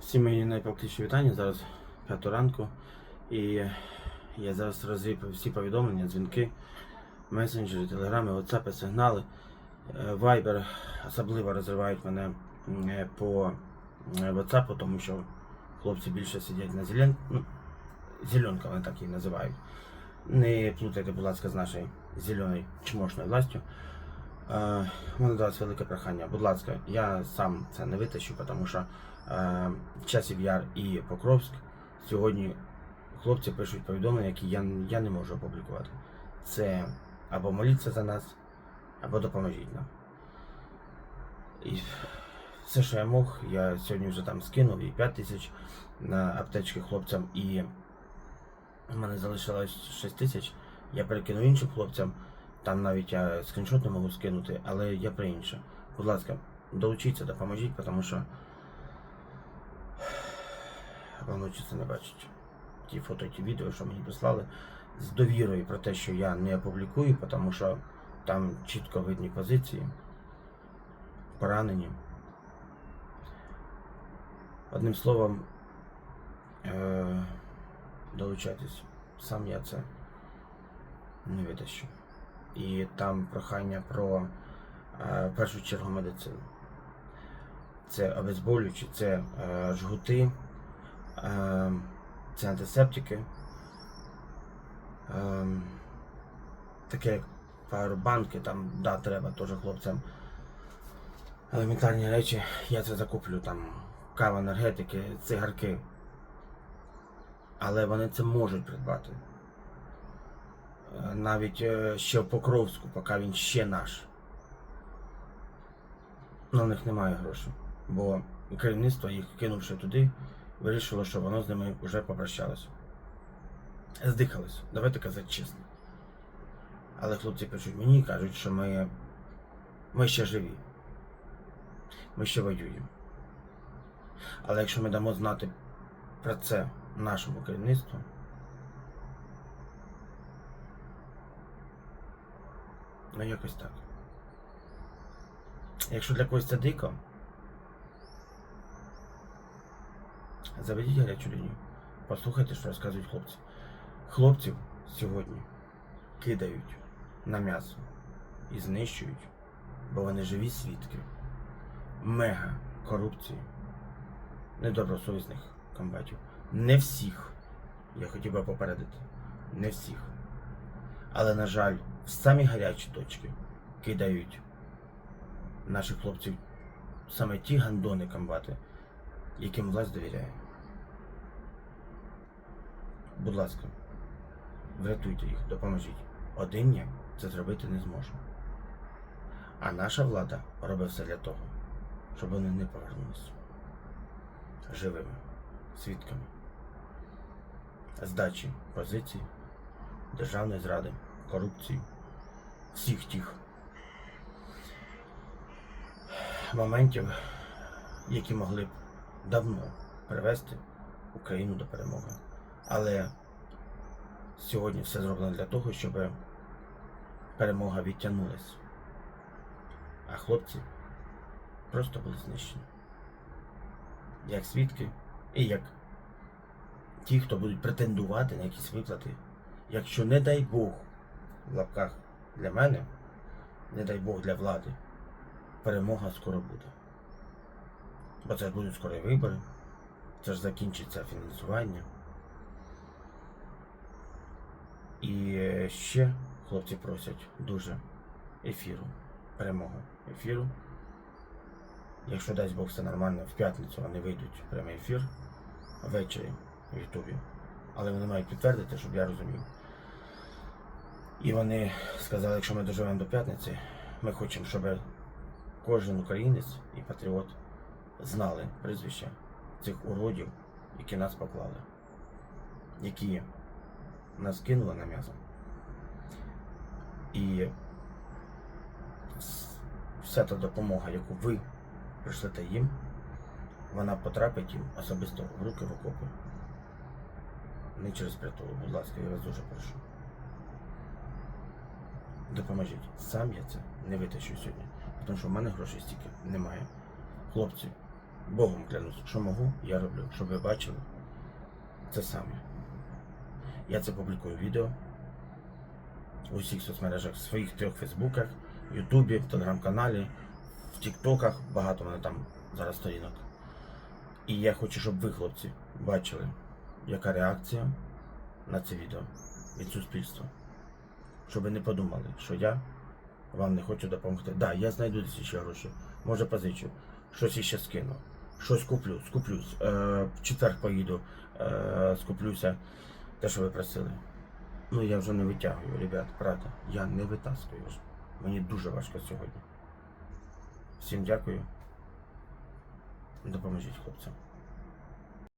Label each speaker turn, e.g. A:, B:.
A: Всім мої найпокліші вітання. Зараз 5 ранку. І я зараз розвів всі повідомлення, дзвінки, месенджери, телеграми, ватсапи, сигнали. Е, Viber особливо розривають мене е, по е, WhatsApp, тому що хлопці більше сидять на зелен... ну, зеленка, вони так її називають. Не плутайте, будь ласка, з нашою зеленою чмошною властю. Е, У мене до вас велике прохання. Будь ласка, я сам це не витащу, тому що е, часів Яр і Покровськ сьогодні хлопці пишуть повідомлення, які я, я не можу опублікувати. Це або моліться за нас, або допоможіть нам. І все, що я мог, я сьогодні вже там скинув і 5 тисяч на аптечки хлопцям, і в мене залишилось 6 тисяч. Я перекинув іншим хлопцям. Там навіть я скріншот не можу скинути, але я про інше. Будь ласка, долучіться, допоможіть, тому що вам це не бачить. Ті фото, ті відео, що мені прислали, з довірою про те, що я не опублікую, тому що там чітко видні позиції, поранені. Одним словом, е- долучайтесь. Сам я це не витащу. І там прохання про е, в першу чергу медицину. Це обезболюючі, це е, жгути, е, це антисептики, таке як пауербанки, там, да, треба теж хлопцям елементарні речі. Я це закуплю, там кава, енергетики, цигарки. Але вони це можуть придбати. Навіть е, ще в Покровську, поки він ще наш. У них немає грошей. Бо керівництво їх кинувши туди, вирішило, що воно з ними вже попрощалося. Здихалось. Давайте казати чесно. Але хлопці пишуть мені і кажуть, що ми, ми ще живі. Ми ще воюємо. Але якщо ми дамо знати про це нашому керівництву, Ну, якось так. Якщо для когось це дико, заведіть гарячу лінію. Послухайте, що розказують хлопці. Хлопців сьогодні кидають на м'ясо і знищують, бо вони живі свідки мега корупції, недобросовісних комбатів. Не всіх, я хотів би попередити, не всіх. Але, на жаль, в самі гарячі точки кидають наших хлопців саме ті гандони комбати, яким власть довіряє. Будь ласка, врятуйте їх, допоможіть. Один я це зробити не зможу. А наша влада робить все для того, щоб вони не повернулися живими, свідками, здачі позицій, державної зради, корупції, всіх тих моментів, які могли б давно привести Україну до перемоги. Але сьогодні все зроблено для того, щоб перемога відтягнулась. А хлопці просто були знищені. Як свідки і як ті, хто будуть претендувати на якісь виплати, якщо не дай Бог в лапках для мене, не дай Бог для влади, перемога скоро буде. Бо це ж будуть скоро вибори, це ж закінчиться фінансування. І е, ще хлопці просять дуже ефіру, перемоги ефіру. Якщо дасть Бог все нормально, в п'ятницю вони вийдуть прямий ефір ввечері в Ютубі. Але вони мають підтвердити, щоб я розумів. І вони сказали, якщо ми доживемо до п'ятниці, ми хочемо, щоб кожен українець і патріот знали прізвища цих уродів, які нас поклали, які нас кинули на м'ясо. І вся та допомога, яку ви пришлете їм, вона потрапить їм особисто в руки в окопи. Не через притулок, будь ласка, я вас дуже прошу. Допоможіть. Сам я це не витащу сьогодні, тому що в мене грошей стільки немає. Хлопці, Богом клянусь, що можу, я роблю, щоб ви бачили це саме. Я це публікую відео у всіх соцмережах, в своїх трьох Фейсбуках, Ютубі, в телеграм-каналі, в Тіктоках, багато мене там зараз сторінок. І я хочу, щоб ви, хлопці, бачили, яка реакція на це відео від суспільства. Щоб ви не подумали, що я вам не хочу допомогти. Так, да, я знайду десь ще гроші, може позичу, щось іще скину, щось куплю, скуплюсь. Е, в четвер поїду, е, скуплюся, те, що ви просили. Ну я вже не витягую, ребят, правда. Я не витаскую. Мені дуже важко сьогодні. Всім дякую. Допоможіть хлопцям.